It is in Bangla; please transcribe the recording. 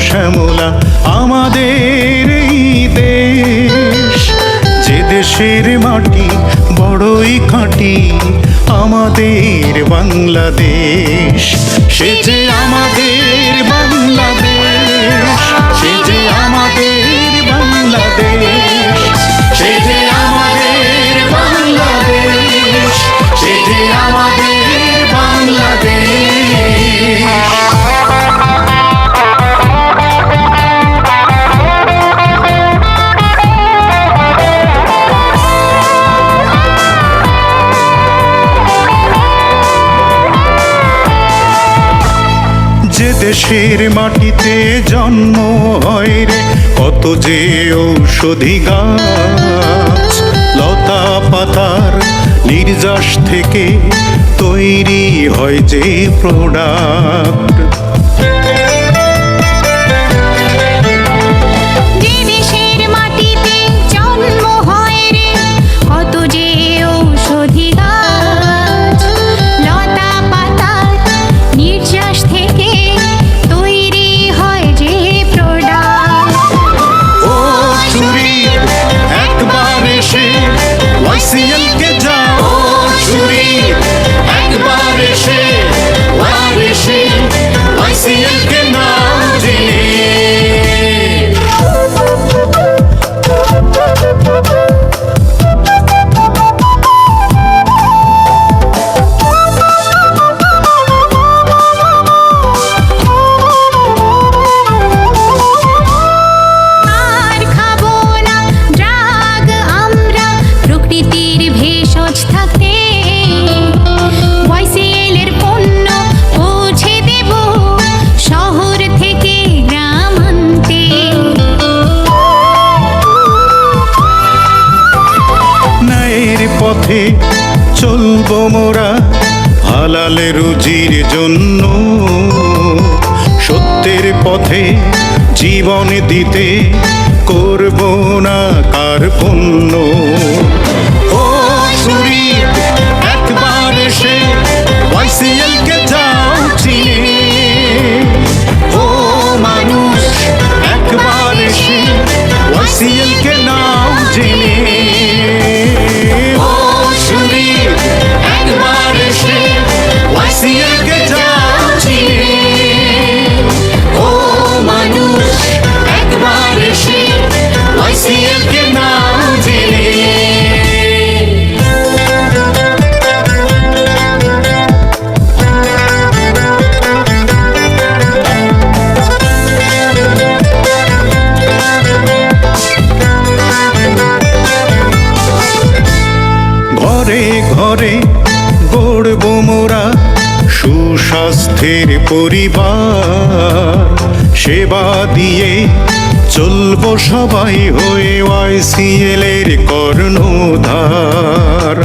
শ্যামলা, আমাদের এই দেশ। যে দেশের মাটি বড়ই খাঁটি, আমাদের বাংলাদেশ। সে যে আমাদের বাংলাদেশ। দেশের মাটিতে জন্ম হয় রে, কত যে ঔষধি গাছ। লতা পাতার নির্যাস থেকে তৈরি হয় যে প্রোডাক্ট si মোরা হালালে রুজির জন্য। সত্যের পথে জীবন দিতে করব না কার পুণ্য? ঘরে ঘরে গড়ব মোরা সুস্বাস্থ্যের পরিবার। সেবা দিয়ে চলব সবাই হয়ে ওয়াইসিএল এর কর্ণধার।